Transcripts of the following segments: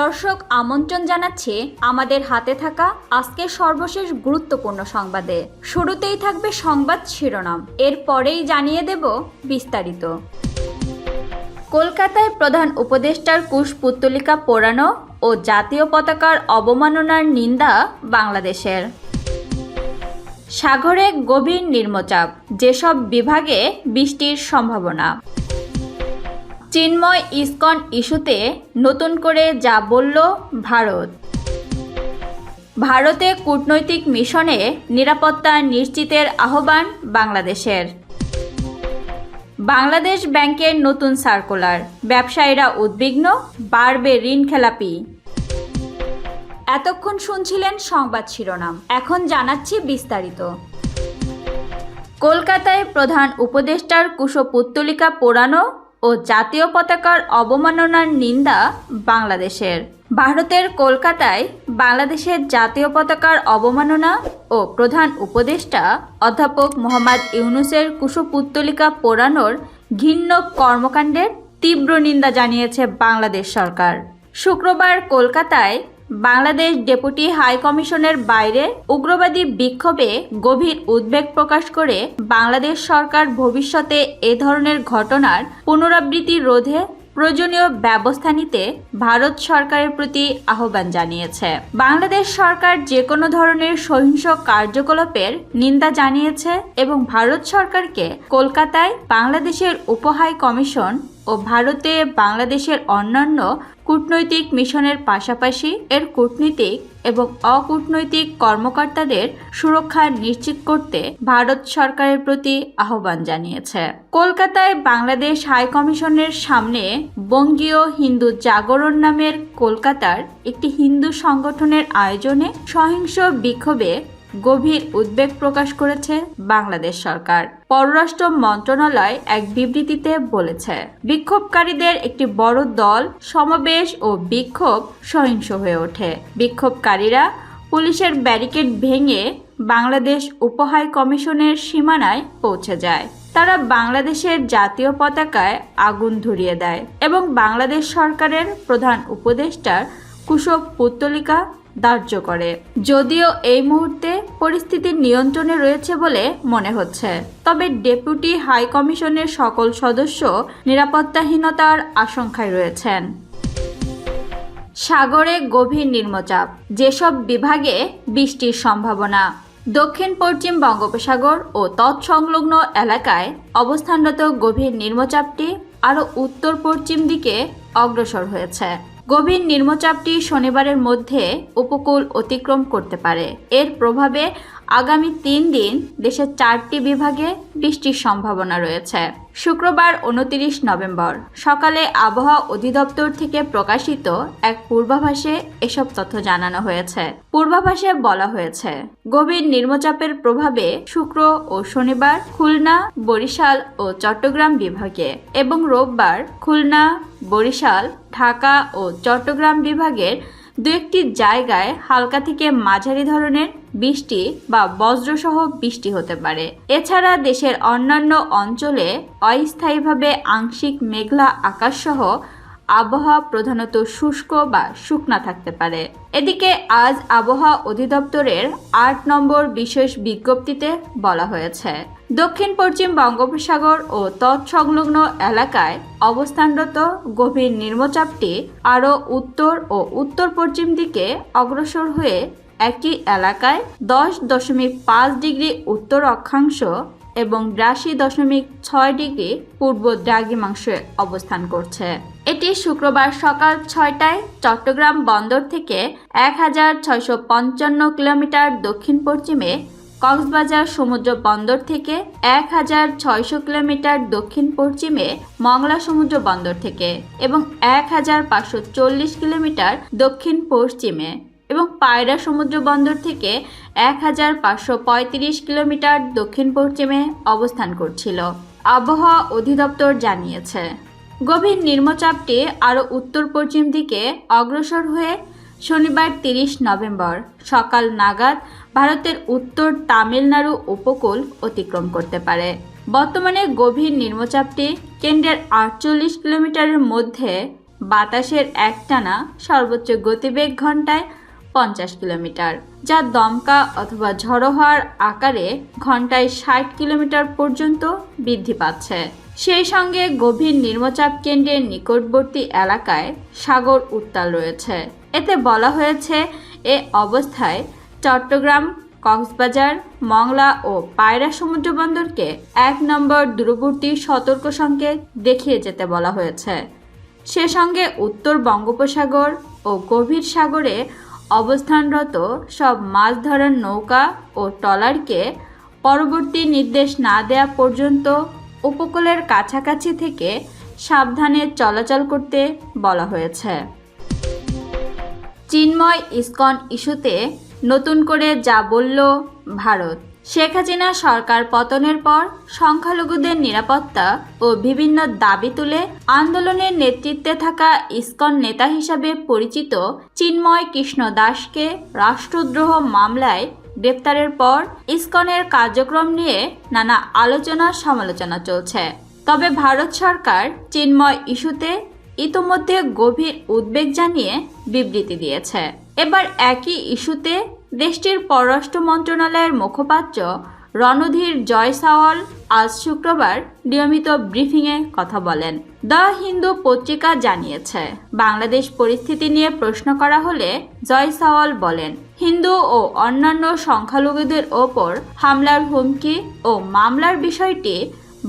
দর্শক আমন্ত্রণ জানাচ্ছি আমাদের হাতে থাকা আজকের সর্বশেষ গুরুত্বপূর্ণ সংবাদে। শুরুতেই থাকবে সংবাদ শিরোনাম। এরপরেই জানিয়ে দেব বিস্তারিত। কলকাতায় প্রধান উপদেষ্টার কুশ পুত্তলিকা পোড়ানো ও জাতীয় পতাকার অবমাননার নিন্দা বাংলাদেশের। সাগরে গভীর নির্মচাপ, যেসব বিভাগে বৃষ্টির সম্ভাবনা। চিন্ময় ইস্কন ইস্যুতে নতুন করে যা বলল ভারত। ভারতে কূটনৈতিক মিশনে নিরাপত্তা নিশ্চিতের আহ্বান বাংলাদেশের। বাংলাদেশ ব্যাংকের নতুন সার্কুলার, ব্যবসায়ীরা উদ্বিগ্ন, বাড়বে ঋণ খেলাপি। এতক্ষণ শুনছিলেন সংবাদ শিরোনাম, এখন জানাচ্ছি বিস্তারিত। কলকাতায় প্রধান উপদেষ্টার কুশপুত্তলিকা পোড়ানো ও জাতীয় পতাকার অবমাননার নিন্দা বাংলাদেশের। ভারতের কলকাতায় বাংলাদেশের জাতীয় পতাকার অবমাননা ও প্রধান উপদেষ্টা অধ্যাপক মোহাম্মদ ইউনুসের কুশপুত্তলিকা পোড়ানোর ঘিন্ন কর্মকাণ্ডের তীব্র নিন্দা জানিয়েছে বাংলাদেশ সরকার। শুক্রবার কলকাতায় বাংলাদেশ ডেপুটি হাই কমিশনের বাইরে উগ্রবাদী বিক্ষোভে গভীর উদ্বেগ প্রকাশ করে বাংলাদেশ সরকার ভবিষ্যতে এ ধরনের ঘটনার পুনরাবৃত্তি রোধে প্রয়োজনীয় ব্যবস্থা নিতে ভারত সরকারের প্রতি আহ্বান জানিয়েছে। বাংলাদেশ সরকার যে কোনো ধরনের সহিংস কার্যকলাপের নিন্দা জানিয়েছে এবং ভারত সরকারকে কলকাতায় বাংলাদেশের উপহাই কমিশন ও ভারতে বাংলাদেশের অন্যান্য কূটনৈতিক মিশনের পাশাপাশি এর কূটনীতিক এবং অকূটনৈতিক কর্মকর্তাদের সুরক্ষা নিশ্চিত করতে ভারত সরকারের প্রতি আহ্বান জানিয়েছে। কলকাতায় বাংলাদেশ হাই কমিশনের সামনে বঙ্গীয় হিন্দু জাগরণ নামের কলকাতার একটি হিন্দু সংগঠনের আয়োজনে সহিংস বিক্ষোভে গভীর উদ্বেগ প্রকাশ করেছে বাংলাদেশ সরকার। পররাষ্ট্র মন্ত্রণালয় এক বিবৃতিতে বলেছে, বিক্ষোভকারীদের একটি বড় দল, সমাবেশ ও বিক্ষোভ সহিংস হয়ে ওঠে। বিক্ষোভকারীরা পুলিশের ব্যারিকেড ভেঙে বাংলাদেশ উপহাই কমিশনের সীমানায় পৌঁছে যায়। তারা বাংলাদেশের জাতীয় পতাকায় আগুন ধরিয়ে দেয় এবং বাংলাদেশ সরকারের প্রধান উপদেষ্টার কুশব পুত্তলিকা ধার্য করে। যদিও এই মুহূর্তে পরিস্থিতি নিয়ন্ত্রণে রয়েছে বলে মনে হচ্ছে। তবে ডেপুটি হাই কমিশনের সকল সদস্য নিরাপত্তাহীনতার আশঙ্কায় রয়েছেন। সাগরে গভীর নিম্নচাপ, যেসব বিভাগে বৃষ্টির সম্ভাবনা। দক্ষিণ পশ্চিম বঙ্গোপসাগর ও তৎসংলগ্ন এলাকায় অবস্থানরত গভীর নিম্নচাপটি আরও উত্তর পশ্চিম দিকে অগ্রসর হয়েছে। গভীর নিম্নচাপটি শনিবারের মধ্যে উপকূল অতিক্রম করতে পারে। এর প্রভাবে আগামী তিন দিন দেশের চারটি বিভাগে বৃষ্টির সম্ভাবনা রয়েছে। শুক্রবার উনতিরিশ নভেম্বর, সকালে আবহাওয়া অধিদপ্তর থেকে প্রকাশিত এক পূর্বাভাসে এসব তথ্য জানানো হয়েছে। পূর্বাভাসে বলা হয়েছে, গভীর নিম্নচাপের প্রভাবে শুক্র ও শনিবার খুলনা, বরিশাল ও চট্টগ্রাম বিভাগে এবং রোববার খুলনা, বরিশাল, ঢাকা ও চট্টগ্রাম বিভাগের দু একটি জায়গায় হালকা থেকে মাঝারি ধরনের বৃষ্টি বা বজ্রসহ বৃষ্টি হতে পারে। এছাড়া দেশের অন্যান্য অঞ্চলে অস্থায়ীভাবে আংশিক মেঘলা আকাশসহ আবহাওয়া প্রধানত শুষ্ক বা শুকনা থাকতে পারে। এদিকে আজ আবহাওয়া অধিদপ্তরের আট নম্বর বিশেষ বিজ্ঞপ্তিতে বলা হয়েছে, দক্ষিণ পশ্চিম বঙ্গোপসাগর ও তৎসংলগ্ন এলাকায় অবস্থানরত গভীর নিম্নচাপটি আরও উত্তর ও উত্তর পশ্চিম দিকে অগ্রসর হয়ে একই এলাকায় দশ দশমিক পাঁচ ডিগ্রি উত্তর অক্ষাংশ এবং বিরাশি দশমিক ছয় ডিগ্রি পূর্ব দ্রাঘিমাংশে অবস্থান করছে। এটি শুক্রবার সকাল ছয়টায় চট্টগ্রাম বন্দর থেকে এক হাজার ছয়শো পঞ্চান্ন কিলোমিটার দক্ষিণ পশ্চিমে কক্সবাজার সমুদ্র বন্দর থেকে এক হাজার ছয়শো কিলোমিটার দক্ষিণ পশ্চিমে মংলা সমুদ্র বন্দর থেকে এবং এক হাজার পাঁচশো চল্লিশ কিলোমিটার দক্ষিণ পশ্চিমে। এবং পায়রা সমুদ্র বন্দর থেকে এক হাজার পাঁচশো পঁয়ত্রিশ কিলোমিটার দক্ষিণ পশ্চিমে অবস্থান করছিল, আবহাওয়া অধিদপ্তর জানিয়েছে। গভীর নিম্নচাপটি আরও উত্তর পশ্চিম দিকে অগ্রসর হয়ে শনিবার তিরিশ নভেম্বর সকাল নাগাদ ভারতের উত্তর তামিলনাড়ু উপকূল অতিক্রম করতে পারে। বর্তমানে গভীর নিম্নচাপটি কেন্দ্রের আটচল্লিশ কিলোমিটারের মধ্যে বাতাসের একটানা সর্বোচ্চ গতিবেগ ঘন্টায় পঞ্চাশ কিলোমিটার, যা দমকা অথবা ঝড়ো হওয়ার আকারে ঘন্টায় ষাট কিলোমিটার পর্যন্ত বৃদ্ধি পাচ্ছে। সেই সঙ্গে গভীর নিম্নচাপ কেন্দ্রের নিকটবর্তী এলাকায় সাগর উত্তাল রয়েছে। এতে বলা হয়েছে, এ অবস্থায় চট্টগ্রাম, কক্সবাজার, মংলা ও পায়রা সমুদ্র বন্দরকে এক নম্বর দূরবর্তী সতর্ক সংকেত দেখিয়ে যেতে বলা হয়েছে। সে সঙ্গে উত্তর বঙ্গোপসাগর ও গভীর সাগরে অবস্থানরত সব মাছ ধরার নৌকা ও ট্রলারকে পরবর্তী নির্দেশ না দেয়া পর্যন্ত উপকূলের কাছাকাছি থেকে সাবধানে চলাচল করতে বলা হয়েছে। চিন্ময় ইস্কন ইস্যুতে নতুন করে যা বলল ভারত। শেখ হাসিনা সরকার পতনের পর সংখ্যালঘুদের নিরাপত্তা ও বিভিন্ন দাবি তুলে আন্দোলনের নেতৃত্বে থাকা ইস্কন নেতা হিসাবে পরিচিত চিন্ময় কৃষ্ণ দাসকে রাষ্ট্রদ্রোহ মামলায় গ্রেপ্তারের পর ইস্কনের কার্যক্রম নিয়ে নানা আলোচনা সমালোচনা চলছে। তবে ভারত সরকার চিন্ময় ইস্যুতে ইতোমধ্যে গভীর উদ্বেগ জানিয়ে বিবৃতি দিয়েছে। এবার একই ইস্যুতে দেশটির পররাষ্ট্র মন্ত্রণালয়ের মুখপাত্র রণধীর জয়সাওয়াল আজ শুক্রবার নিয়মিত ব্রিফিংয়ে কথা বলেন। দ্য হিন্দু পত্রিকা জানিয়েছে, বাংলাদেশ পরিস্থিতি নিয়ে প্রশ্ন করা হলে জয়সাওয়াল বলেন, হিন্দু ও অন্যান্য সংখ্যালঘুদের ওপর হামলার হুমকি ও মামলার বিষয়টি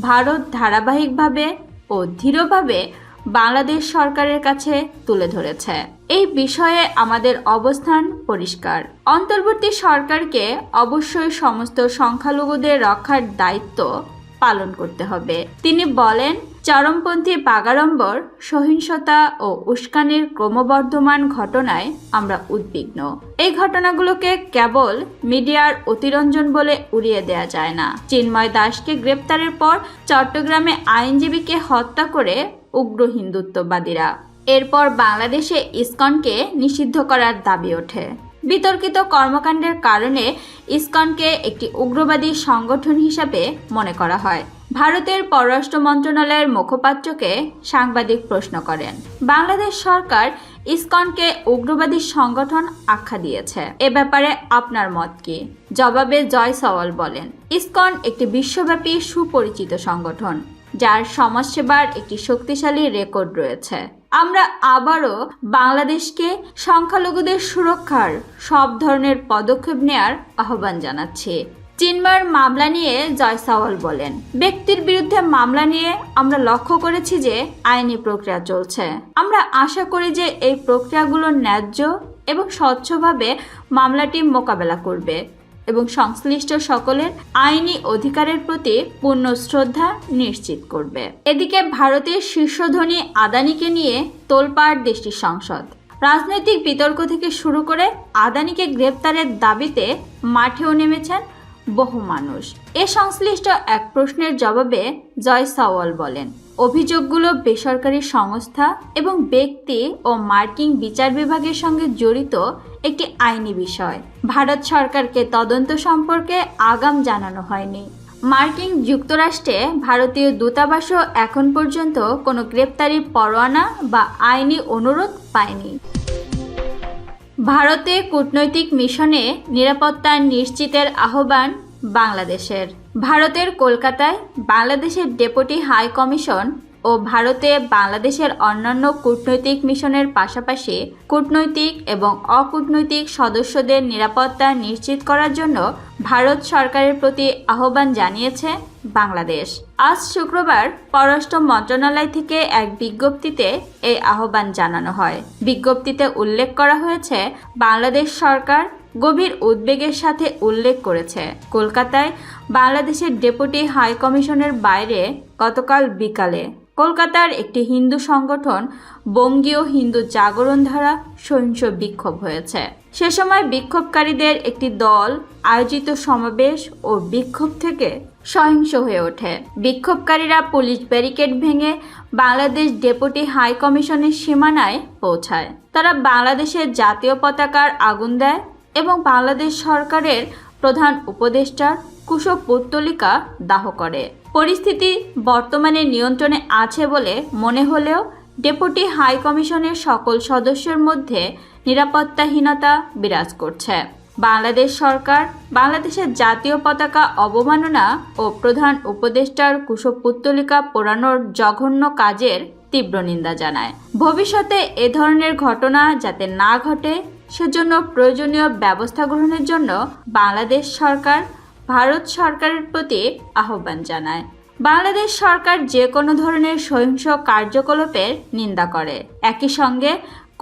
ভারত ধারাবাহিকভাবে ও দৃঢ়ভাবে বাংলাদেশ সরকারের কাছে তুলে ধরেছে। এই বিষয়ে আমাদের অবস্থান পরিষ্কার। অন্তর্বর্তী সরকারকে অবশ্যই সমস্ত সংখ্যালঘুদের রক্ষার দায়িত্ব পালন করতে হবে। তিনি বলেন, চরমপন্থী বাগাড়ম্বর, সহিংসতা ও উস্কানির ক্রমবর্ধমান ঘটনায় আমরা উদ্বিগ্ন। এই ঘটনাগুলোকে কেবল মিডিয়ার অতিরঞ্জন বলে উড়িয়ে দেয়া যায় না। চিন্ময় দাসকে গ্রেপ্তারের পর চট্টগ্রামে আইনজীবীকে হত্যা করে উগ্র হিন্দুত্ববাদীরা। এরপর বাংলাদেশে ইসকনকে নিষিদ্ধ করার দাবি ওঠে। বিতর্কিত কর্মকাণ্ডের কারণে ইসকনকে একটি উগ্রবাদী সংগঠন হিসাবে মনে করা হয়। ভারতের পররাষ্ট্র মন্ত্রণালয়ের মুখপাত্রকে সাংবাদিক প্রশ্ন করেন, বাংলাদেশ সরকার ইসকনকে উগ্রবাদী সংগঠন আখ্যা দিয়েছে। এ ব্যাপারে আপনার মত কি? জবাবে জয় সওয়াল বলেন, ইসকন একটি বিশ্বব্যাপী সুপরিচিত সংগঠন। যার সমাজসেবার একটি শক্তিশালী রেকর্ড রয়েছে। আমরা আবারও বাংলাদেশকে সংখ্যালঘুদের সুরক্ষার সব ধরনের পদক্ষেপ নেয়ার আহ্বান জানাচ্ছি। চিন্ময়ের মামলা নিয়ে জয়সাওয়াল বলেন, ব্যক্তির বিরুদ্ধে মামলা নিয়ে আমরা লক্ষ্য করেছি যে আইনি প্রক্রিয়া চলছে। আমরা আশা করি যে এই প্রক্রিয়াগুলো ন্যায্য এবং স্বচ্ছভাবে মামলাটি মোকাবেলা করবে। এবং সংশ্লিষ্ট সকলের আইনি অধিকারের প্রতি পূর্ণ শ্রদ্ধা নিশ্চিত করবে। এদিকে ভারতের শীর্ষধনী আদানিকে নিয়ে তোলপাড় দেশটির সংসদ। রাজনৈতিক বিতর্ক থেকে শুরু করে আদানিকে গ্রেপ্তারের দাবিতে মাঠেও নেমেছেন বহু মানুষ। এ সংশ্লিষ্ট এক প্রশ্নের জবাবে জয় সাওয়াল বলেন। অভিযোগগুলো বেসরকারি সংস্থা এবং ব্যক্তি ও মার্কিন বিচার বিভাগের সঙ্গে জড়িত একটি আইনি বিষয়। ভারত সরকারকে তদন্ত সম্পর্কে আগাম জানানো হয়নি। মার্কিন যুক্তরাষ্ট্রে ভারতীয় দূতাবাসও এখন পর্যন্ত কোনো গ্রেপ্তারি পরোয়ানা বা আইনি অনুরোধ পায়নি। ভারতে কূটনৈতিক মিশনে নিরাপত্তা নিশ্চিতের আহ্বান বাংলাদেশের। ভারতের কলকাতায় বাংলাদেশের ডেপুটি হাই কমিশন ও ভারতে বাংলাদেশের অন্যান্য কূটনৈতিক মিশনের পাশাপাশি কূটনৈতিক এবং অকূটনৈতিক সদস্যদের নিরাপত্তা নিশ্চিত করার জন্য ভারত সরকারের প্রতি আহ্বান জানিয়েছে বাংলাদেশ। আজ শুক্রবার পররাষ্ট্র মন্ত্রণালয় থেকে এক বিজ্ঞপ্তিতে এই আহ্বান জানানো হয়। বিজ্ঞপ্তিতে উল্লেখ করা হয়েছে, বাংলাদেশ সরকার গভীর উদ্বেগের সাথে উল্লেখ করেছে। কলকাতায় বাংলাদেশের ডেপুটি হাই কমিশনের বাইরে গতকাল বিকালে কলকাতার একটি হিন্দু সংগঠন বঙ্গীয় হিন্দু জাগরণ ধারা সহিংস বিক্ষোভ হয়েছে। সে সময় বিক্ষোভকারীদের একটি দল আয়োজিত সমাবেশ ও বিক্ষোভ থেকে সহিংস হয়ে ওঠে। বিক্ষোভকারীরা পুলিশ ব্যারিকেড ভেঙে বাংলাদেশ ডেপুটি হাই কমিশনের সীমানায় পৌঁছায়। তারা বাংলাদেশের জাতীয় পতাকার আগুন দেয় এবং বাংলাদেশ সরকারের প্রধান উপদেষ্টার কুশক পুত্তলিকা দাহ করে। পরিস্থিতি বর্তমানে নিয়ন্ত্রণে আছে বলে মনে হলেও ডেপুটি হাই কমিশনের সকল সদস্যের মধ্যে নিরাপত্তাহীনতা বিরাজ করছে। বাংলাদেশ সরকার, বাংলাদেশের জাতীয় পতাকা অবমাননা ও প্রধান উপদেষ্টার কুশক পুত্তলিকা পোড়ানোর জঘন্য কাজের তীব্র নিন্দা জানায়। ভবিষ্যতে এ ধরনের ঘটনা যাতে না ঘটে সেজন্য প্রয়োজনীয় ব্যবস্থা গ্রহণের জন্য বাংলাদেশ সরকার, ভারত সরকারের প্রতি আহ্বান জানায়। বাংলাদেশ সরকার যে কোনো ধরনের সহিংস কার্যকলাপের নিন্দা করে। একই সঙ্গে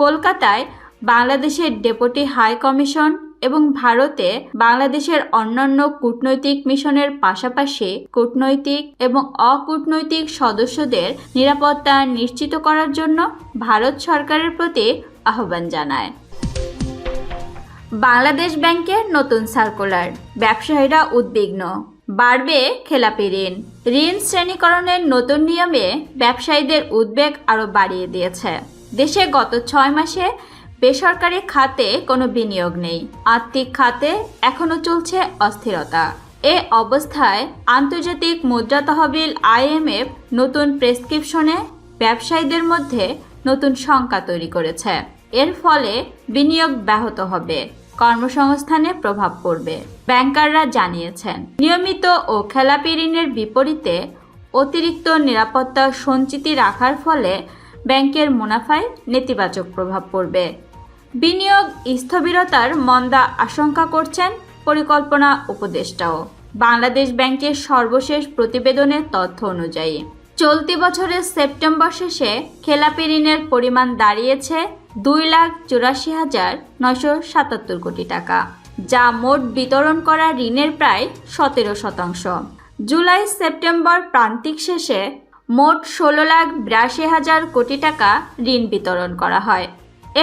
কলকাতায় বাংলাদেশের ডেপুটি হাই কমিশন এবং ভারতে বাংলাদেশের অন্যান্য কূটনৈতিক মিশনের পাশাপাশি কূটনৈতিক এবং অকূটনৈতিক সদস্যদের নিরাপত্তা নিশ্চিত করার জন্য ভারত সরকারের প্রতি আহ্বান জানায়। বাংলাদেশ ব্যাংকের নতুন সার্কুলার। ব্যবসায়ীরা উদ্বিগ্ন। বাড়বে খেলাপি ঋণ। ঋণ শ্রেণীকরণের নতুন নিয়মে ব্যবসায়ীদের উদ্বেগ আরও বাড়িয়ে দিয়েছে। দেশে গত ছয় মাসে বেসরকারি খাতে কোনো বিনিয়োগ নেই। আর্থিক খাতে এখনও চলছে অস্থিরতা। এ অবস্থায় আন্তর্জাতিক মুদ্রা তহবিল আইএমএফ নতুন প্রেসক্রিপশনে ব্যবসায়ীদের মধ্যে নতুন শঙ্কা তৈরি করেছে। এর ফলে বিনিয়োগ ব্যাহত হবে। কর্মসংস্থানে প্রভাব পড়বে। ব্যাংকাররা জানিয়েছেন, নিয়মিত ও খেলাপি ঋণের বিপরীতে অতিরিক্ত নিরাপত্তা সঞ্চিতি রাখার ফলে ব্যাংকের মুনাফায় নেতিবাচক প্রভাব পড়বে। বিনিয়োগ স্থবিরতার মন্দা আশঙ্কা করছেন পরিকল্পনা উপদেষ্টাও। বাংলাদেশ ব্যাংকের সর্বশেষ প্রতিবেদনের তথ্য অনুযায়ী, চলতি বছরের সেপ্টেম্বর শেষে খেলাপি ঋণের পরিমাণ দাঁড়িয়েছে দুই লাখ চুরাশি হাজার নয়শো সাতাত্তর কোটি টাকা, যা মোট বিতরণ করা ঋণের প্রায় সতেরো শতাংশ। জুলাই সেপ্টেম্বর প্রান্তিক শেষে মোট ষোলো লাখ বিরাশি হাজার কোটি টাকা ঋণ বিতরণ করা হয়।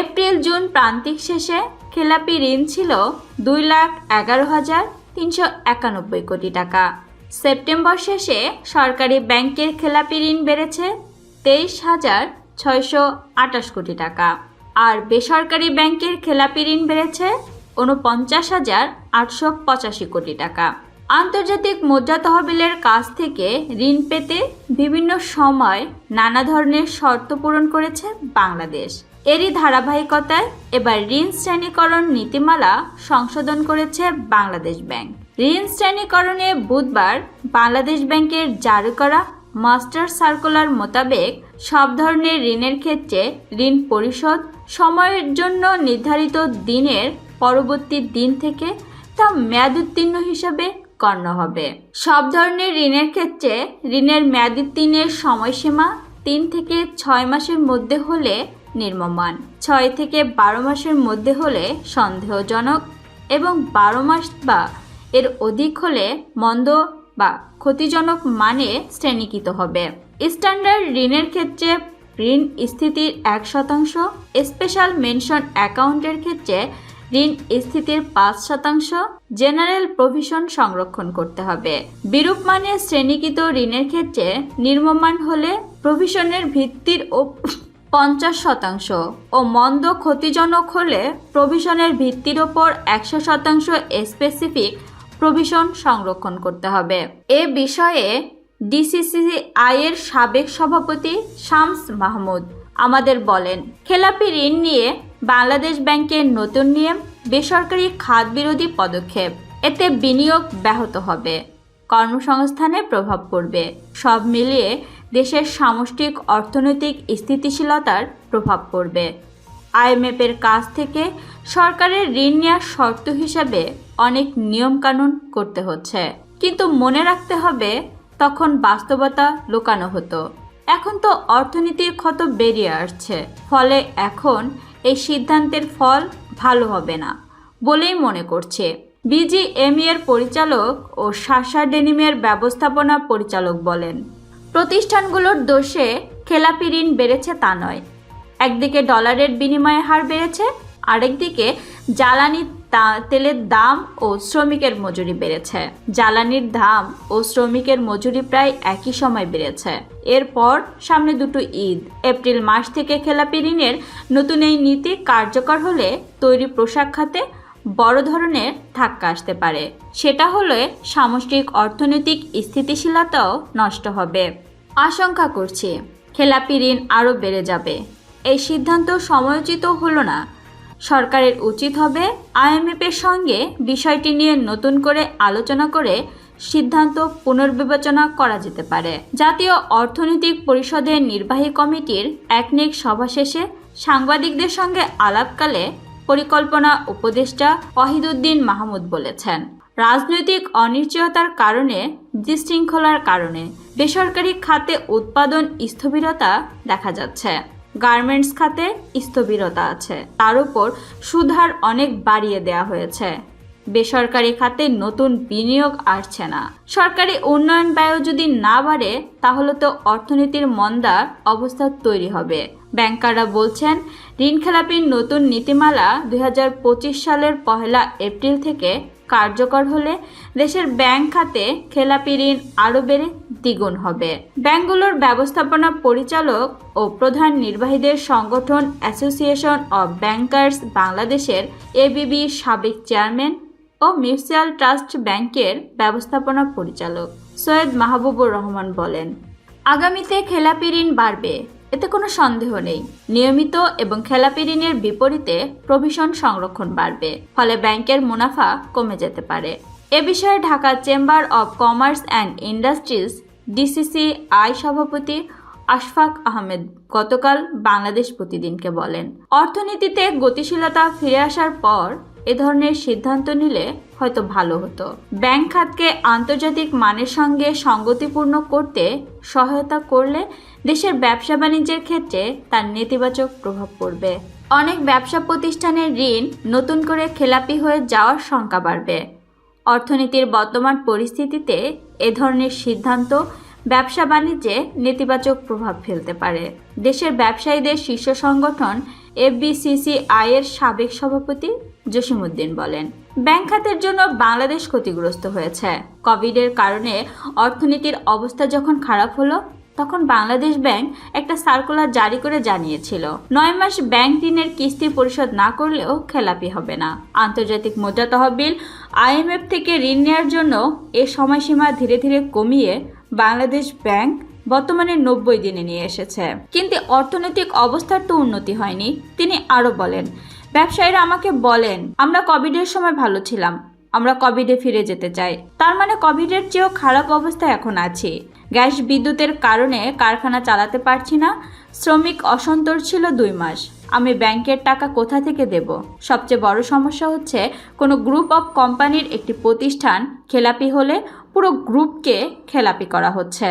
এপ্রিল জুন প্রান্তিক শেষে খেলাপি ঋণ ছিল দুই লাখ এগারো হাজার তিনশো একানব্বই কোটি টাকা। সেপ্টেম্বর শেষে সরকারি ব্যাংকের খেলাপি ঋণ বেড়েছে তেইশ হাজার ছয়শো আটাশ কোটি টাকা। আর বেসরকারি ব্যাংকের খেলাপি ঋণ বেড়েছে উনপঞ্চাশ হাজার আটশো পঁচাশি কোটি টাকা। আন্তর্জাতিক মুদ্রা তহবিলের কাছ থেকে ঋণ পেতে বিভিন্ন সময় নানা ধরনের শর্ত পূরণ করেছে বাংলাদেশ। এরই ধারাবাহিকতায় এবার ঋণ শ্রেণীকরণ নীতিমালা সংশোধন করেছে বাংলাদেশ ব্যাংক। ঋণ শ্রেণীকরণে বুধবার বাংলাদেশ ব্যাংকের জারি করা মাস্টার সার্কুলার মোতাবেক সব ধরনের ঋণের ক্ষেত্রে ঋণ পরিশোধ সময়ের জন্য নির্ধারিত দিনের পরবর্তী দিন থেকে তা মেয়াদোত্তীর্ণ হিসাবে গণ্য হবে। সব ধরনের ঋণের ক্ষেত্রে ঋণের মেয়াদ উত্তীর্ণের সময়সীমা তিন থেকে ছয় মাসের মধ্যে হলে নির্মমান, ছয় থেকে বারো মাসের মধ্যে হলে সন্দেহজনক এবং বারো মাস বা এর অধিক হলে মন্দ বা ক্ষতিজনক মানে শ্রেণীকৃত হবে। স্ট্যান্ডার্ড ঋণের ক্ষেত্রে ঋণ স্থিতির এক শতাংশ স্পেশাল মেনশন অ্যাকাউন্টের ক্ষেত্রে ঋণ স্থিতির পাঁচ শতাংশ জেনারেল প্রভিশন সংরক্ষণ করতে হবে। বিরূপ মানে শ্রেণীকৃত ঋণের ক্ষেত্রে নির্মমান হলে প্রভিশনের ভিত্তির ও পঞ্চাশ শতাংশ ও মন্দ ক্ষতিজনক হলে প্রভিশনের ভিত্তির ওপর একশো শতাংশ স্পেসিফিক প্রভিশন সংরক্ষণ করতে হবে। এ বিষয়ে ডিসিসিআই এর সাবেক সভাপতি শামস মাহমুদ আমাদের বলেন, খেলাপি ঋণ নিয়ে বাংলাদেশ ব্যাংকের নতুন নিয়ম বেসরকারি খাত বিরোধী পদক্ষেপ। এতে বিনিয়োগ ব্যাহত হবে। কর্মসংস্থানে প্রভাব পড়বে। সব মিলিয়ে দেশের সামষ্টিক অর্থনৈতিক স্থিতিশীলতার প্রভাব পড়বে। আইএমএফের কাছ থেকে সরকারের ঋণ নেওয়ার শর্ত হিসাবে অনেক নিয়মকানুন করতে হচ্ছে। কিন্তু মনে রাখতে হবে তখন বাস্তবতা লুকানো হতো। এখন তো অর্থনীতির ক্ষত বেরিয়ে আসছে, ফলে এখন এই সিদ্ধান্তের ফল ভালো হবে না বলেই মনে করছে। বিজিএমই এর পরিচালক ও শাসা ডেনিমের ব্যবস্থাপনা পরিচালক বলেন, প্রতিষ্ঠানগুলোর দোষে খেলাপি ঋণ বেড়েছে তা নয়। একদিকে ডলারের বিনিময় হার বেড়েছে, আরেকদিকে জ্বালানি তা- তেলের দাম ও শ্রমিকের মজুরি বেড়েছে। জ্বালানির দাম ও শ্রমিকের মজুরি প্রায় একই সময় বেড়েছে। এরপর সামনে দুটো ঈদ। এপ্রিল মাস থেকে খেলাপি ঋণের নতুন এই নীতি কার্যকর হলে তৈরি পোশাক খাতে বড় ধরনের ধাক্কা আসতে পারে। সেটা হলে সামষ্টিক অর্থনৈতিক স্থিতিশীলতাও নষ্ট হবে। আশঙ্কা করছি, খেলাপি ঋণ আরও বেড়ে যাবে। এই সিদ্ধান্ত সময়োচিত হলো না। সরকারের উচিত হবে আইএমএফের সঙ্গে বিষয়টি নিয়ে নতুন করে আলোচনা করে সিদ্ধান্ত পুনর্বিবেচনা করা যেতে পারে। জাতীয় অর্থনৈতিক পরিষদের নির্বাহী কমিটির একনেক সভা শেষে সাংবাদিকদের সঙ্গে আলাপকালে পরিকল্পনা উপদেষ্টা ওয়াহিদুদ্দিন মাহমুদ বলেছেন, রাজনৈতিক অনিশ্চয়তার কারণে, বিশৃঙ্খলার কারণে বেসরকারি খাতে উৎপাদন স্থবিরতা দেখা যাচ্ছে। গার্মেন্টস খাতে স্থবিরতা আছে। তার উপর সুধার অনেক বাড়িয়ে দেওয়া হয়েছে। বেসরকারি খাতে নতুন বিনিয়োগ আসছে না। সরকারি উন্নয়ন ব্যয় যদি না বাড়ে, তাহলে তো অর্থনীতির মন্দার অবস্থা তৈরি হবে। ব্যাংকাররা বলছেন ঋণ খেলাপির নতুন নীতিমালা দুই হাজার পঁচিশ সালের পহেলা এপ্রিল থেকে কার্যকর হলে দেশের ব্যাংক খাতে খেলাপি ঋণ আরও বেড়ে দ্বিগুণ হবে। ব্যাংকগুলোর ব্যবস্থাপনা পরিচালক ও প্রধান নির্বাহীদের সংগঠন অ্যাসোসিয়েশন অব ব্যাংকার্স বাংলাদেশের এবিবি সাবেক চেয়ারম্যান ও মিউচুয়াল ট্রাস্ট ব্যাংকের ব্যবস্থাপনা পরিচালক সৈয়দ মাহবুবুর রহমান বলেন, আগামীতে খেলাপি ঋণ বাড়বে। এতে কোনো সন্দেহ নেই। নিয়মিত এবং খেলাপি ঋণের বিপরীতে প্রভিশন সংরক্ষণ বাড়বে, ফলে ব্যাংকের মুনাফা কমে যেতে পারে। এ বিষয়ে Dhaka chamber of commerce and industries DCCI সভাপতি আশফাক আহমেদ গতকাল বাংলাদেশ প্রতিদিনকে বলেন, অর্থনীতিতে গতিশীলতা ফিরে আসার পর এ ধরনের সিদ্ধান্ত নিলে হয়তো ভালো হতো। ব্যাংক খাতকে আন্তর্জাতিক মানের সঙ্গে সঙ্গতিপূর্ণ করতে সহায়তা করলে দেশের ব্যবসা বাণিজ্যের ক্ষেত্রে তার নেতিবাচক প্রভাব পড়বে। অনেক ব্যবসা প্রতিষ্ঠানের ঋণ নতুন করে খেলাপি হয়ে যাওয়ার শঙ্কা বাড়বে। অর্থনীতির বর্তমান পরিস্থিতিতে এ ধরনের সিদ্ধান্ত ব্যবসা বাণিজ্যে নেতিবাচক প্রভাব ফেলতে পারে। দেশের ব্যবসায়ীদের শীর্ষ সংগঠন এফবিসিসিআই এর সাবেক সভাপতি জসিমউদ্দিন বলেন, ব্যাংক খাতের জন্য বাংলাদেশ ক্ষতিগ্রস্ত হয়েছে। কোভিডের কারণে অর্থনীতির অবস্থা যখন খারাপ হলো, তখন বাংলাদেশ ব্যাংক একটা সার্কুলার জারি করে জানিয়েছিল। নয় মাস ব্যাংক ঋণের কিস্তি পরিশোধ না করলেও খেলাপি হবে না। আন্তর্জাতিক মুদ্রা তহবিল আইএমএফ থেকে ঋণ নেওয়ার জন্য এ সময়সীমা ধীরে ধীরে কমিয়ে বাংলাদেশ ব্যাংক বর্তমানে নব্বই দিনে নিয়ে এসেছে। কিন্তু অর্থনৈতিক অবস্থার তো উন্নতি হয়নি, তিনি আরও বলেন ব্যবসায়ীরা আমাকে বলেন, আমরা কোভিডের সময় ভালো ছিলাম, আমরা কোভিডে ফিরে যেতে চাই। তার মানে কোভিডের চেয়েও খারাপ অবস্থা এখন আছি। গ্যাস বিদ্যুতের কারণে কারখানা চালাতে পারছি না, শ্রমিক অসন্তোষ ছিল দুই মাস। আমি ব্যাংকের টাকা কোথা থেকে দেব? সবচেয়ে বড় সমস্যা হচ্ছে, কোনো গ্রুপ অফ কোম্পানির একটি প্রতিষ্ঠান খেলাপি হলে পুরো গ্রুপকে খেলাপি করা হচ্ছে।